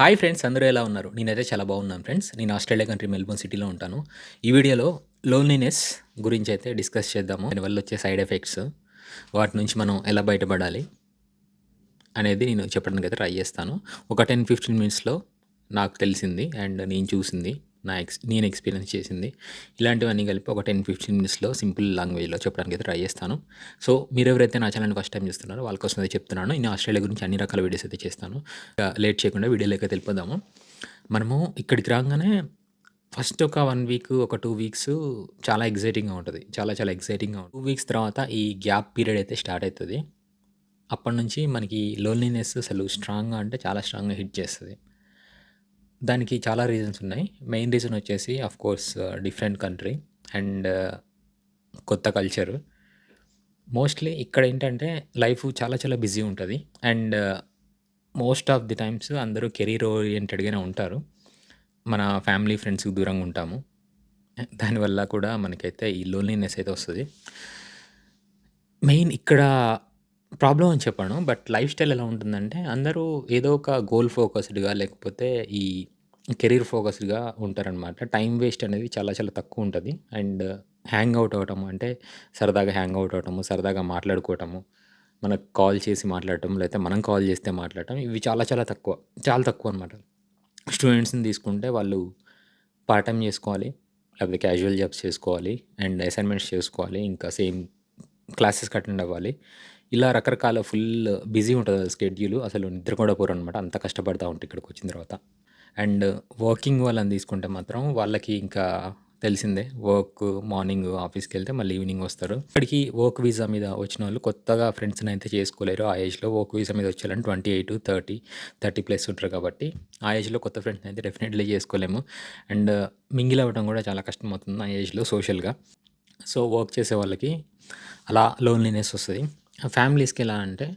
Hi friends అందరూ ఎలా ఉన్నారు? నేనైతే చాలా బాగున్నాను ఫ్రెండ్స్ నేను ఆస్ట్రేలియా కంట్రీ మెల్బోర్న్ సిటీలో ఉంటాను. ఈ వీడియోలో లోన్లీనెస్ గురించి అయితే డిస్కస్ చేద్దాము. దానివల్ల వచ్చే సైడ్ ఎఫెక్ట్స్ వాటి నుంచి మనం ఎలా బయటపడాలి అనేది నేను చెప్పడానికి అయితే ట్రై చేస్తాను. ఒక టెన్ ఫిఫ్టీన్ మినిట్స్లో నాకు తెలిసింది అండ్ నేను చూసింది. నా ఎక్స్ నేను ఎక్స్పీరియన్స్ చేసింది. ఇలాంటివన్నీ కలిపి ఒక టెన్ ఫిఫ్టీన్ మినిట్స్లో సింపుల్ లాంగ్వేజ్లో చెప్పడానికి అయితే ట్రై చేస్తాను. సో మీరు ఎవరైతే నా ఛానల్ ఫస్ట్ టైం చూస్తున్నారో వాళ్ళ కోసం అయితే చెప్తున్నాను. నేను ఆస్ట్రేలియా గురించి అన్ని రకాల వీడియోస్ అయితే చేస్తాను. లేట్ చేయకుండా వీడియోలోకి అయితే మనము ఇక్కడికి రాగానే ఫస్ట్ ఒక వన్ వీక్ ఒక టూ వీక్స్ చాలా ఎగ్జైటింగ్గా ఉంటుంది. చాలా చాలా ఎగ్జైటింగ్గా ఉంటుంది. టూ వీక్స్ తర్వాత ఈ గ్యాప్ పీరియడ్ అయితే స్టార్ట్ అవుతుంది. అప్పటి నుంచి మనకి లోన్లీనెస్ అసలు స్ట్రాంగ్గా అంటే చాలా స్ట్రాంగ్గా హిట్ చేస్తుంది. దానికి చాలా రీజన్స్ ఉన్నాయి. మెయిన్ రీజన్ వచ్చేసి of course different country and కొత్త కల్చరు మోస్ట్లీ ఇక్కడ ఏంటంటే లైఫ్ చాలా చాలా బిజీ ఉంటుంది. And most of the times అందరూ కెరీర్ ఓరియంటెడ్గానే ఉంటారు. మన ఫ్యామిలీ ఫ్రెండ్స్కి దూరంగా ఉంటాము. దానివల్ల కూడా మనకైతే ఈ లోన్లీనెస్ అయితే వస్తుంది. మెయిన్ ఇక్కడ ప్రాబ్లమ్ అని చెప్పాను బట్ లైఫ్ స్టైల్ ఎలా ఉంటుందంటే అందరూ ఏదో ఒక గోల్ ఫోకస్డ్గా లేకపోతే ఈ కెరీర్ ఫోకస్డ్గా ఉంటారనమాట టైం వేస్ట్ అనేది చాలా చాలా తక్కువ ఉంటుంది. అండ్ హ్యాంగ్ అవుట్ అవ్వటము అంటే సరదాగా హ్యాంగ్ అవుట్ అవ్వటము సరదాగా మాట్లాడుకోవటము మనకు కాల్ చేసి మాట్లాడటం లేకపోతే మనం కాల్ చేస్తే మాట్లాడటం ఇవి చాలా చాలా తక్కువ చాలా తక్కువ అనమాట స్టూడెంట్స్ని తీసుకుంటే వాళ్ళు పార్ట్ టైం చేసుకోవాలి లేకపోతే క్యాజువల్ జాబ్స్ చేసుకోవాలి అండ్ అసైన్మెంట్స్ చేసుకోవాలి ఇంకా సేమ్ క్లాసెస్కి అటెండ్ అవ్వాలి. ఇలా రకరకాల ఫుల్ బిజీ ఉంటుంది స్కెడ్యూల్. అసలు నిద్ర కూడా పోరు అనమాట అంత కష్టపడతా ఉంటాయి ఇక్కడికి వచ్చిన తర్వాత. అండ్ వర్కింగ్ వాళ్ళని తీసుకుంటే మాత్రం వాళ్ళకి ఇంకా తెలిసిందే. వర్క్ మార్నింగ్ ఆఫీస్కి వెళ్తే మళ్ళీ ఈవినింగ్ వస్తారు. ఇక్కడికి వర్క్ వీసా మీద వచ్చిన వాళ్ళు కొత్తగా ఫ్రెండ్స్ని అయితే చేసుకోలేరు. ఆ ఏజ్లో వర్క్ వీసా మీద వచ్చేయాలని twenty eight thirty thirty plus ఉంటారు కాబట్టి ఆ ఏజ్లో కొత్త ఫ్రెండ్స్ని అయితే డెఫినెట్లీ చేసుకోలేము. అండ్ మింగిల్ అవ్వడం కూడా చాలా కష్టం అవుతుంది ఆ ఏజ్లో సోషల్గా. సో వర్క్ చేసే వాళ్ళకి అలా లోన్లీనెస్ వస్తుంది. ఫ్యామిలీస్కి ఎలా అంటే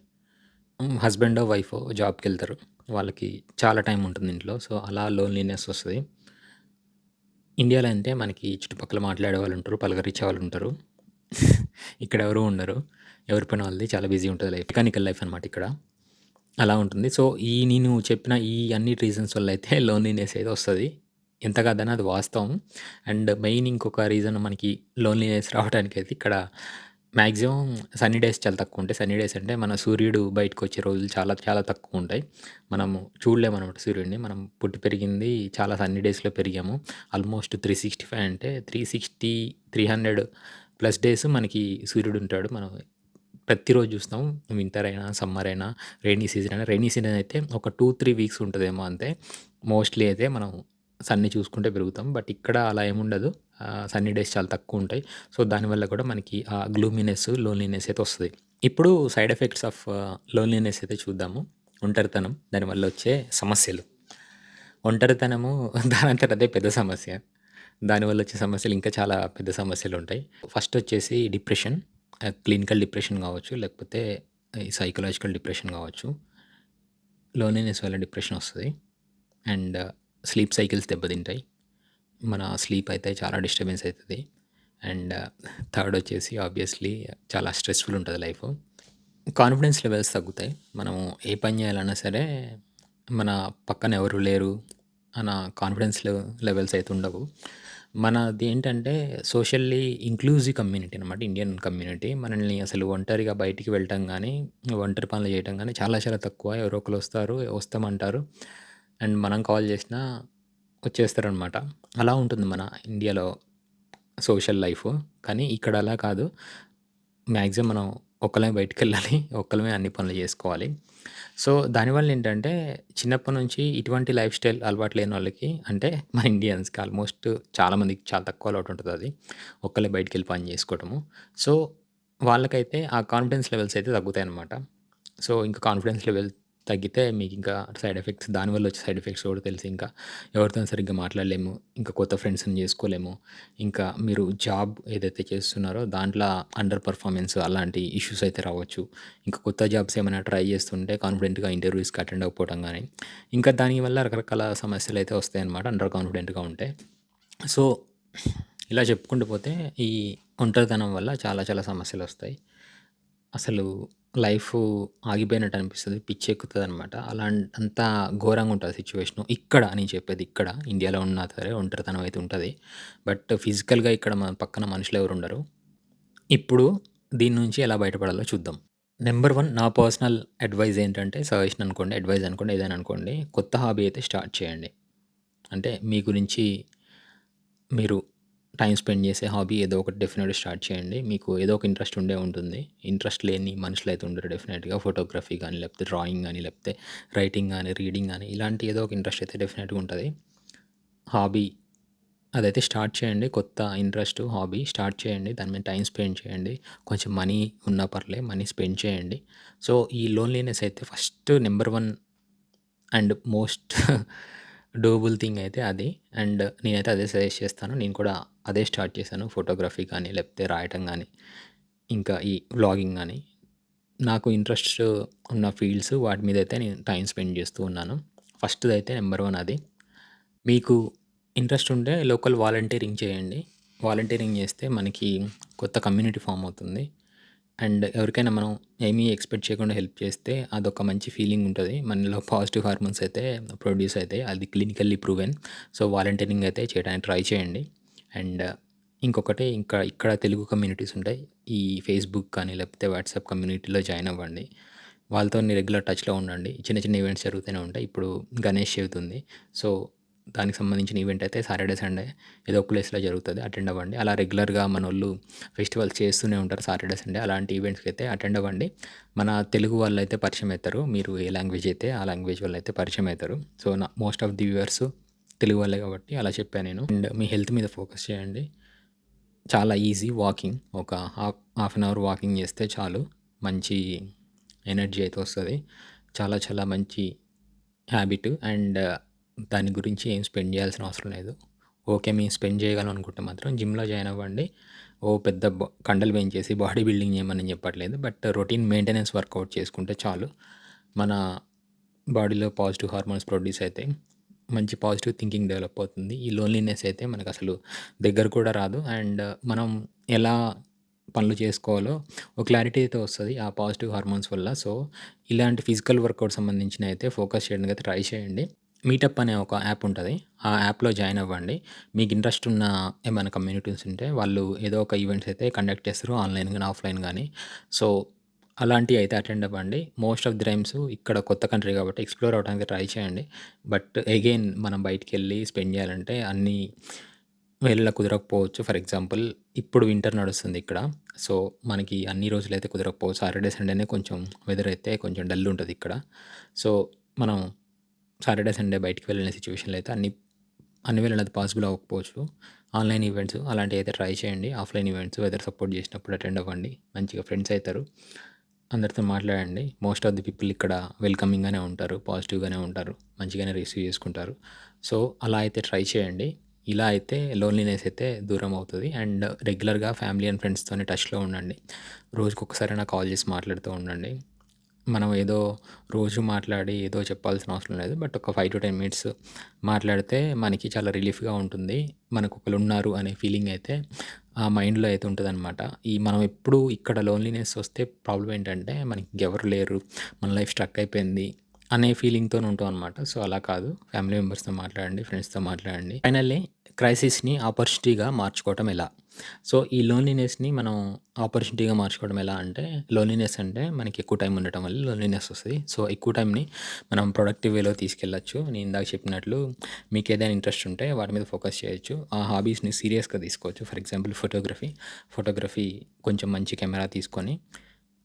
హస్బెండో వైఫ్ జాబ్కి వెళ్తారు వాళ్ళకి చాలా టైం ఉంటుంది ఇంట్లో. సో అలా లోన్లీనెస్ వస్తుంది. ఇండియాలో అంటే మనకి చుట్టుపక్కల మాట్లాడే వాళ్ళు ఉంటారు పలకరించే వాళ్ళు ఉంటారు. ఇక్కడ ఎవరు ఉండరు. ఎవరి పని వాళ్ళది. చాలా బిజీ ఉంటుంది లైఫ్. మెకానికల్ లైఫ్ అనమాట ఇక్కడ. అలా ఉంటుంది. సో ఈ నేను చెప్పిన ఈ అన్ని రీజన్స్ వల్ల అయితే లోన్లీనెస్ అయితే వస్తుంది. ఎంత కాదని అది వాస్తవం. అండ్ మెయిన్ ఇంకొక రీజన్ మనకి లోన్లీనెస్ రావడానికి అయితే ఇక్కడ మ్యాక్సిమం సన్నీ డేస్ చాలా తక్కువ ఉంటాయి. సన్నీ డేస్ అంటే మన సూర్యుడు బయటకు వచ్చే రోజులు చాలా చాలా తక్కువ ఉంటాయి. మనము చూడలేమన్నమాట సూర్యుడిని. మనం పుట్టి పెరిగింది చాలా సన్నీ డేస్లో పెరిగాము. ఆల్మోస్ట్ త్రీ సిక్స్టీ ఫైవ్ అంటే three sixty three hundred plus days మనకి సూర్యుడు ఉంటాడు. మనం ప్రతిరోజు చూస్తాం. వింటర్ అయినా సమ్మర్ అయినా రైనీ సీజన్ అయినా. రైనీ సీజన్ అయితే ఒక టూ త్రీ వీక్స్ ఉంటుందేమో అంతే. మోస్ట్లీ అయితే మనం సన్ని చూసుకుంటే పెరుగుతాం. బట్ ఇక్కడ అలా ఏముండదు. సన్నీ డేస్ చాలా తక్కువ ఉంటాయి. సో దానివల్ల కూడా మనకి ఆ గ్లూమినెస్ లోన్లీనెస్ అయితే వస్తుంది. ఇప్పుడు సైడ్ ఎఫెక్ట్స్ ఆఫ్ లోన్లీనెస్ అయితే చూద్దాము. ఒంటరితనం దానివల్ల వచ్చే సమస్యలు. ఒంటరితనము దానంతట అదే పెద్ద సమస్య. దానివల్ల వచ్చే సమస్యలు ఇంకా చాలా పెద్ద సమస్యలు ఉంటాయి. ఫస్ట్ వచ్చేసి డిప్రెషన్ క్లినికల్ డిప్రెషన్ కావచ్చు లేకపోతే సైకలాజికల్ డిప్రెషన్ కావచ్చు. లోన్లీనెస్ వల్ల డిప్రెషన్ వస్తుంది. అండ్ స్లీప్ సైకిల్స్ దెబ్బతింటాయి. మన స్లీప్ అయితే చాలా డిస్టర్బెన్స్ అవుతుంది అండ్ థర్డ్ వచ్చేసి ఆబ్వియస్లీ చాలా స్ట్రెస్ఫుల్ ఉంటుంది లైఫ్ కాన్ఫిడెన్స్ లెవెల్స్ తగ్గుతాయి. మనము ఏ పని చేయాలన్నా సరే మన పక్కన ఎవరు లేరు అన్న కాన్ఫిడెన్స్ లెవెల్స్ అయితే ఉండవు. మనది ఏంటంటే సోషల్లీ ఇంక్లూజివ్ కమ్యూనిటీ అనమాట ఇండియన్ కమ్యూనిటీ మనల్ని అసలు ఒంటరిగా బయటికి వెళ్ళటం కానీ ఒంటరి పనులు చేయటం కానీ చాలా చాలా తక్కువ. ఎవరో ఒకరు వస్తారు వస్తామంటారు. అండ్ మనం కాల్ చేసినా వచ్చేస్తారనమాట. అలా ఉంటుంది మన ఇండియాలో సోషల్ లైఫ్. కానీ ఇక్కడ అలా కాదు. మ్యాక్సిమం మనం ఒక్కలమే బయటికి వెళ్ళాలి ఒక్కలమే అన్ని పనులు చేసుకోవాలి. సో దానివల్ల ఏంటంటే చిన్నప్పటి నుంచి ఇటువంటి లైఫ్ స్టైల్ అలవాటు లేని వాళ్ళకి అంటే మన ఇండియన్స్కి ఆల్మోస్ట్ చాలామందికి చాలా తక్కువ అలవాటు ఉంటుంది అది. ఒక్కలే బయటికి వెళ్ళి పని చేసుకోవటము. సో వాళ్ళకైతే ఆ కాన్ఫిడెన్స్ లెవెల్స్ అయితే తగ్గుతాయి అనమాట సో ఇంకా కాన్ఫిడెన్స్ లెవెల్ తగ్గితే మీకు ఇంకా సైడ్ ఎఫెక్ట్స్ దానివల్ల వచ్చే సైడ్ ఎఫెక్ట్స్ కూడా తెలిసి ఇంకా ఎవరితో సరిగ్గా మాట్లాడలేము ఇంకా కొత్త ఫ్రెండ్స్ని చేసుకోలేము. ఇంకా మీరు జాబ్ ఏదైతే చేస్తున్నారో దాంట్లో అండర్ పర్ఫార్మెన్స్ అలాంటి ఇష్యూస్ అయితే రావచ్చు. ఇంకా కొత్త జాబ్స్ ఏమైనా ట్రై చేస్తుంటే కాన్ఫిడెంట్గా ఇంటర్వ్యూస్కి అటెండ్ అవ్వకపోవడం కానీ ఇంకా దానివల్ల రకరకాల సమస్యలు అయితే వస్తాయన్నమాట అండర్ కాన్ఫిడెంట్గా ఉంటే. సో ఇలా చెప్పుకుంటూ పోతే ఈ ఒంటరితనం వల్ల చాలా చాలా సమస్యలు వస్తాయి. అసలు లైఫు ఆగిపోయినట్టు అనిపిస్తది. పిచ్చెక్కుతదనమాట. అలా అంత ఘోరంగా ఉంటుంది సిట్యుయేషను. ఇక్కడ నేను చెప్పేది ఇక్కడ ఇండియాలో ఉన్నా సరే ఒంటరితనం అయితే ఉంటది. బట్ ఫిజికల్‌గా ఇక్కడ మన పక్కన మనుషులెవరు ఉండరు. ఇప్పుడు దీని నుంచి ఎలా బయటపడాలో చూద్దాం. నంబర్ 1 నా పర్సనల్ అడ్వైస్ ఏంటంటే సజెషన్ అనుకోండి, అడ్వైజ్ అనుకోండి, ఏదైనా అనుకోండి. కొత్త హాబీ అయితే స్టార్ట్ చేయండి. అంటే మీ గురించి మీరు టైం స్పెండ్ చేసే హాబీ ఏదో ఒకటి డెఫినెట్‌గా స్టార్ట్ చేయండి. మీకు ఏదో ఒక ఇంట్రెస్ట్ ఉండే ఉంటుంది. ఇంట్రెస్ట్ లేని మనుషులైతే ఉండరు డెఫినెట్‌గా. ఫోటోగ్రఫీ గాని, లేకపోతే డ్రాయింగ్ గాని, లేకపోతే రైటింగ్ గాని, రీడింగ్ గాని ఇలాంటి ఏదో ఒక ఇంట్రెస్ట్ అయితే డెఫినెట్‌గా ఉంటది. హాబీ అదైతే స్టార్ట్ చేయండి. కొత్త ఇంట్రెస్ట్, హాబీ స్టార్ట్ చేయండి. దాని మీద టైం స్పెండ్ చేయండి. కొంచెం మనీ ఉన్నా పర్లే మనీ స్పెండ్ చేయండి. సో, ఈ లోన్‌లీనెస్ అయితే first number 1 and most doable thing అయితే అది. అండ్ నేనైతే అదే సజెస్ట్ చేస్తాను. నేను కూడా అదే స్టార్ట్ చేశాను. ఫోటోగ్రఫీ కానీ, లేకపోతే రాయటం కానీ ఇంకా ఈ వ్లాగింగ్ కానీ నాకు ఇంట్రెస్ట్ ఉన్న ఫీల్డ్స్ వాటి మీద అయితే నేను టైం స్పెండ్ చేస్తూ ఉన్నాను. ఫస్ట్ది అయితే నెంబర్ వన్ అది. మీకు ఇంట్రెస్ట్ ఉంటే లోకల్ వాలంటీరింగ్ చేయండి. వాలంటీరింగ్ చేస్తే మనకి కొత్త కమ్యూనిటీ ఫామ్ అవుతుంది. అండ్ ఎవరికైనా మనం ఏమీ ఎక్స్‌పెక్ట్ చేయకుండా హెల్ప్ చేస్తే అదొక మంచి ఫీలింగ్ ఉంటుంది మనలో పాజిటివ్ హార్మోన్స్ అయితే ప్రొడ్యూస్ అయితే అది క్లినికల్లీ ప్రూవెన్. సో, వాలంటీరింగ్ అయితే చేయడానికి ట్రై చేయండి. అండ్ ఇంకొకటి ఇంకా ఇక్కడ తెలుగు కమ్యూనిటీస్ ఉంటాయి. ఈ ఫేస్‌బుక్ కానీ, లేకపోతే వాట్సాప్ కమ్యూనిటీలో జాయిన్ అవ్వండి. వాళ్ళతో రెగ్యులర్ టచ్‌లో ఉండండి. చిన్న చిన్న ఈవెంట్స్ జరుగుతూనే ఉంటాయి. ఇప్పుడు గణేష్ చవితి ఉంది. సో, దానికి సంబంధించిన ఈవెంట్ అయితే సాటర్‌డే, సండే ఏదో ఒక ప్లేస్‌లో జరుగుతుంది అటెండ్ అవ్వండి. అలా రెగ్యులర్‌గా మన వాళ్ళు ఫెస్టివల్స్ చేస్తూనే ఉంటారు సాటర్‌డే, సండే అలాంటి ఈవెంట్స్‌కి అయితే అటెండ్ అవ్వండి. మన తెలుగు వాళ్ళు అయితే పరిచయం అవుతారు మీరు ఏ లాంగ్వేజ్ అయితే ఆ లాంగ్వేజ్ వాళ్ళు అయితే పరిచయం అవుతారు సో, నా most of the viewers Telugu వాళ్ళే కాబట్టి అలా చెప్పాను నేను. అండ్ మీ హెల్త్ మీద ఫోకస్ చేయండి. చాలా ఈజీ వాకింగ్. ఒక half half an hour walking చేస్తే చాలు. మంచి ఎనర్జీ అయితే వస్తుంది చాలా చాలా మంచి హ్యాబిట్ అండ్ దాని గురించి ఏం స్పెండ్ చేయాల్సిన అవసరం లేదు. ఓకే. మేము స్పెండ్ చేయగలం అనుకుంటే మాత్రం జిమ్‌లో జాయిన్ అవ్వండి. ఓ పెద్ద బ కండలు పెంచేసి బాడీ బిల్డింగ్ చేయమని చెప్పట్లేదు. బట్ రొటీన్ మెయింటెనెన్స్ వర్కౌట్ చేసుకుంటే చాలు. మన బాడీలో పాజిటివ్ హార్మోన్స్ ప్రొడ్యూస్ అయితే మంచి పాజిటివ్ థింకింగ్ డెవలప్ అవుతుంది. ఈ లోన్‌లీనెస్ అయితే మనకు అసలు దగ్గర కూడా రాదు. అండ్ మనం ఎలా పనులు చేసుకోవాలో ఒక క్లారిటీ అయితే వస్తుంది ఆ పాజిటివ్ హార్మోన్స్ వల్ల. సో, ఇలాంటి ఫిజికల్ వర్కౌట్ సంబంధించిన అయితే ఫోకస్ చేయడానికి అయితే ట్రై చేయండి. మీటప్ అనే ఒక యాప్ ఉంటుంది ఆ యాప్‌లో జాయిన్ అవ్వండి. మీకు ఇంట్రెస్ట్ ఉన్న ఏమైనా కమ్యూనిటీస్ ఉంటే వాళ్ళు ఏదో ఒక ఈవెంట్స్ అయితే కండక్ట్ చేస్తారు. ఆన్‌లైన్ కానీ ఆఫ్‌లైన్ కానీ సో, అలాంటివి అయితే అటెండ్ అవ్వండి. మోస్ట్ ఆఫ్ ది టైమ్స్ ఇక్కడ కొత్త కంట్రీ కాబట్టి ఎక్స్‌ప్లోర్ అవడానికి ట్రై చేయండి. బట్ అగైన్ మనం బయటికి వెళ్ళి స్పెండ్ చేయాలంటే అన్నీ వేళలా కుదరకపోవచ్చు. ఫర్ ఎగ్జాంపుల్ ఇప్పుడు వింటర్ నడుస్తుంది ఇక్కడ. సో, మనకి అన్ని రోజులైతే కుదరకపోవచ్చు. సాటర్‌డే, సండేనే కొంచెం వెదర్ అయితే కొంచెం డల్ ఉంటుంది ఇక్కడ. సో, మనం సాటర్‌డే, సండే బయటికి వెళ్ళిన సిచ్యువేషన్లో అయితే అన్ని అన్ని వేళలా అది పాసిబుల్ అవ్వకపోవచ్చు. ఆన్‌లైన్ ఈవెంట్స్ అలాంటివి అయితే ట్రై చేయండి. ఆఫ్‌లైన్ ఈవెంట్స్ వెదర్ సపోర్ట్ చేసినప్పుడు అటెండ్ అవ్వండి. మంచిగా ఫ్రెండ్స్ అవుతారు అందరితో మాట్లాడండి. మోస్ట్ ఆఫ్ ది పీపుల్ ఇక్కడ వెల్కమింగ్‌గానే ఉంటారు. పాజిటివ్‌గానే ఉంటారు. మంచిగానే రిసీవ్ చేసుకుంటారు. సో, అలా అయితే ట్రై చేయండి. ఇలా అయితే లోన్‌లీనెస్ అయితే దూరం అవుతుంది అండ్ రెగ్యులర్‌గా ఫ్యామిలీ అండ్ ఫ్రెండ్స్తో టచ్‌లో ఉండండి. రోజుకొకసారి నా కాల్ చేసి మాట్లాడుతూ ఉండండి. మనం ఏదో రోజు మాట్లాడి ఏదో చెప్పాల్సిన అవసరం లేదు. బట్ ఒక 5-10 మినిట్స్ మాట్లాడితే మనకి చాలా రిలీఫ్‌గా ఉంటుంది. మనకు ఒకరు ఉన్నారు అనే ఫీలింగ్ అయితే ఆ మైండ్‌లో అయితే ఉంటుందన్నమాట ఈ మనం ఎప్పుడు ఇక్కడ లోన్‌లీనెస్ వస్తే ప్రాబ్లమ్ ఏంటంటే మనకి ఎవరు లేరు. మన లైఫ్ స్ట్రక్ అయిపోయింది అనే ఫీలింగ్తో ఉంటాం అనమాట. సో, అలా కాదు. ఫ్యామిలీ మెంబర్స్‌తో మాట్లాడండి. ఫ్రెండ్స్‌తో మాట్లాడండి. ఫైనల్లీ క్రైసిస్‌ని ఆపర్చునిటీగా మార్చుకోవటం ఎలా? సో, ఈ లోన్‌లీనెస్‌ని మనం ఆపర్చునిటీగా మార్చుకోవడం ఎలా అంటే లోన్‌లీనెస్ అంటే మనకి ఎక్కువ టైం ఉండటం వల్ల లోన్‌లీనెస్ వస్తది. సో, ఎక్కువ టైంని మనం ప్రొడక్టివ్ వేలో తీసుకెళ్ళొచ్చు. నేను ఇందాక చెప్పినట్లు మీకేదైనా ఇంట్రెస్ట్ ఉంటే వాటి మీద ఫోకస్ చేయొచ్చు. ఆ హాబీస్‌ని సీరియస్‌గా తీసుకోవచ్చు. For example photography. ఫోటోగ్రఫీ కొంచెం మంచి కెమెరా తీసుకొని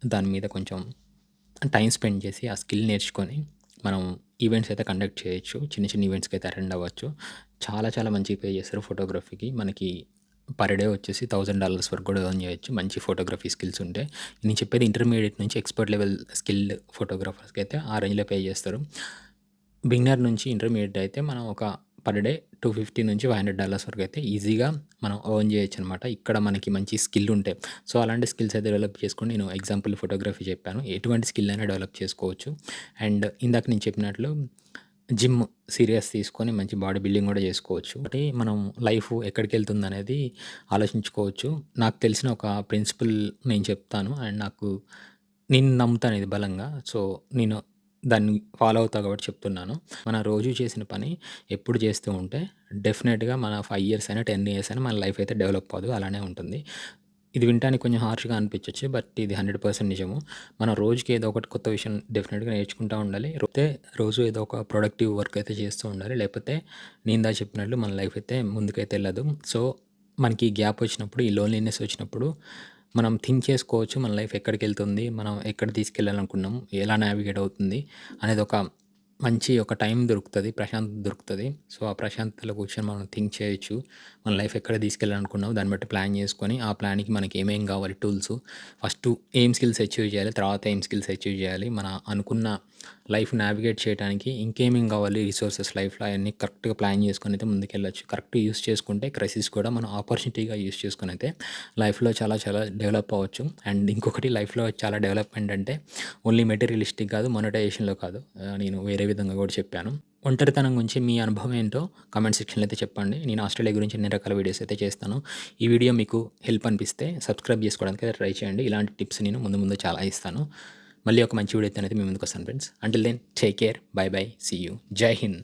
దాని మీద కొంచెం టైం స్పెండ్ చేసి ఆ స్కిల్ నేర్చుకొని మనం ఈవెంట్స్ అయితే కండక్ట్ చేయొచ్చు. చిన్న చిన్న ఈవెంట్స్‌కి అయితే అటెండ్ అవ్వచ్చు. చాలా చాలా మంచిగా పే చేస్తారు ఫోటోగ్రఫీకి. మనకి పర్ డే వచ్చేసి $1000 వరకు కూడా ఎర్న్ చేయొచ్చు. మంచి ఫోటోగ్రఫీ స్కిల్స్ ఉంటే. నేను చెప్పేది ఇంటర్మీడియట్ నుంచి ఎక్స్‌పర్ట్ లెవెల్ స్కిల్డ్ ఫోటోగ్రాఫర్స్‌కి అయితే ఆ రేంజ్‌లో పే చేస్తారు. బిగినర్ నుంచి ఇంటర్మీడియట్ అయితే మనం ఒక పర్ డే $250-500 వరకు అయితే ఈజీగా మనం ఎర్న్ చేయొచ్చనమాట. ఇక్కడ మనకి మంచి స్కిల్ ఉంటే. సో, అలాంటి స్కిల్స్ అయితే డెవలప్ చేసుకుని నేను ఎగ్జాంపుల్ ఫోటోగ్రఫీ చెప్పాను. ఎటువంటి స్కిల్ అయినా డెవలప్ చేసుకోవచ్చు. అండ్ ఇందాక నేను చెప్పినట్లు జిమ్ సీరియస్ తీసుకొని మంచి బాడీ బిల్డింగ్ కూడా చేసుకోవచ్చు. ఒకటి మనం లైఫ్ ఎక్కడికి వెళ్తుందనేది ఆలోచించుకోవచ్చు. నాకు తెలిసిన ఒక ప్రిన్సిపల్ నేను చెప్తాను. అండ్ నాకు నేను నమ్ముతాను ఇది బలంగా. సో, నేను దాన్ని ఫాలో అవుతా కాబట్టి చెప్తున్నాను. మన రోజు చేసిన పని ఎప్పుడు చేస్తూ ఉంటే డెఫినెట్‌గా మన ఫైవ్ ఇయర్స్ అయినా, 10 ఇయర్స్ అయినా మన లైఫ్ అయితే డెవలప్ అవ్వదు. అలానే ఉంటుంది. ఇది వినటానికి కొంచెం హార్ష్‌గా అనిపించొచ్చు. బట్ ఇది 100% నిజము. మనం రోజుకి ఏదో ఒకటి కొత్త విషయం డెఫినెట్‌గా నేర్చుకుంటూ ఉండాలి. లేకపోతే రోజు ఏదో ఒక ప్రొడక్టివ్ వర్క్ అయితే చేస్తూ ఉండాలి. లేకపోతే నేను చెప్పినట్లు మన లైఫ్ అయితే ముందుకైతే వెళ్ళదు సో, మనకి గ్యాప్ వచ్చినప్పుడు, ఈ లోన్‌లీనెస్ వచ్చినప్పుడు మనం థింక్ చేసుకోవచ్చు. మన లైఫ్ ఎక్కడికి వెళ్తుంది మనం ఎక్కడ తీసుకెళ్ళాలనుకున్నాం? ఎలా నావిగేట్ అవుతుంది? అనేది ఒక మంచి ఒక టైం దొరుకుతుంది ప్రశాంతత దొరుకుతుంది సో, ఆ ప్రశాంతతలో కూర్చొని మనం థింక్ చేయొచ్చు. మన లైఫ్ ఎక్కడ తీసుకెళ్ళాలనుకున్నావు దాన్ని బట్టి ప్లాన్ చేసుకొని, ఆ ప్లాన్‌కి మనకి ఏమేం కావాలి టూల్స్ ఫస్ట్ ఏం స్కిల్స్ అచీవ్ చేయాలి? తర్వాత ఏం స్కిల్స్ అచీవ్ చేయాలి? మన అనుకున్న లైఫ్ నావిగేట్ చేయడానికి ఇంకేమేం కావాలి రిసోర్సెస్ లైఫ్‌లో అవన్నీ కరెక్ట్‌గా ప్లాన్ చేసుకొని అయితే ముందుకెళ్ళొచ్చు. కరెక్ట్‌గా యూజ్ చేసుకుంటే క్రైసిస్ కూడా మనం ఆపర్చునిటీగా యూజ్ చేసుకుని అయితే లైఫ్‌లో చాలా చాలా డెవలప్ అవ్వచ్చు. అండ్ ఇంకొకటి లైఫ్‌లో చాలా డెవలప్‌మెంట్ అంటే ఓన్లీ మెటీరియలిస్టిక్ కాదు, మొనటైజేషన్‌లో కాదు. నేను వేరే విధంగా కూడా చెప్పాను. ఒంటరితనం గురించి మీ అనుభవం ఏంటో కమెంట్ సెక్షన్‌లో అయితే చెప్పండి. నేను ఆస్ట్రేలియా గురించి ఎన్ని రకాల వీడియోస్ అయితే చేస్తాను. ఈ వీడియో మీకు హెల్ప్ అనిపిస్తే సబ్స్క్రైబ్ చేసుకోవడానికి అయితే ట్రై చేయండి. ఇలాంటి టిప్స్ నేను ముందు ముందు చాలా ఇస్తాను. మళ్ళీ ఒక మంచి వీడియోతోనైతే మీ ముందుకు వస్తాను friends. Until then take care. Bye bye. See you. జై హింద్.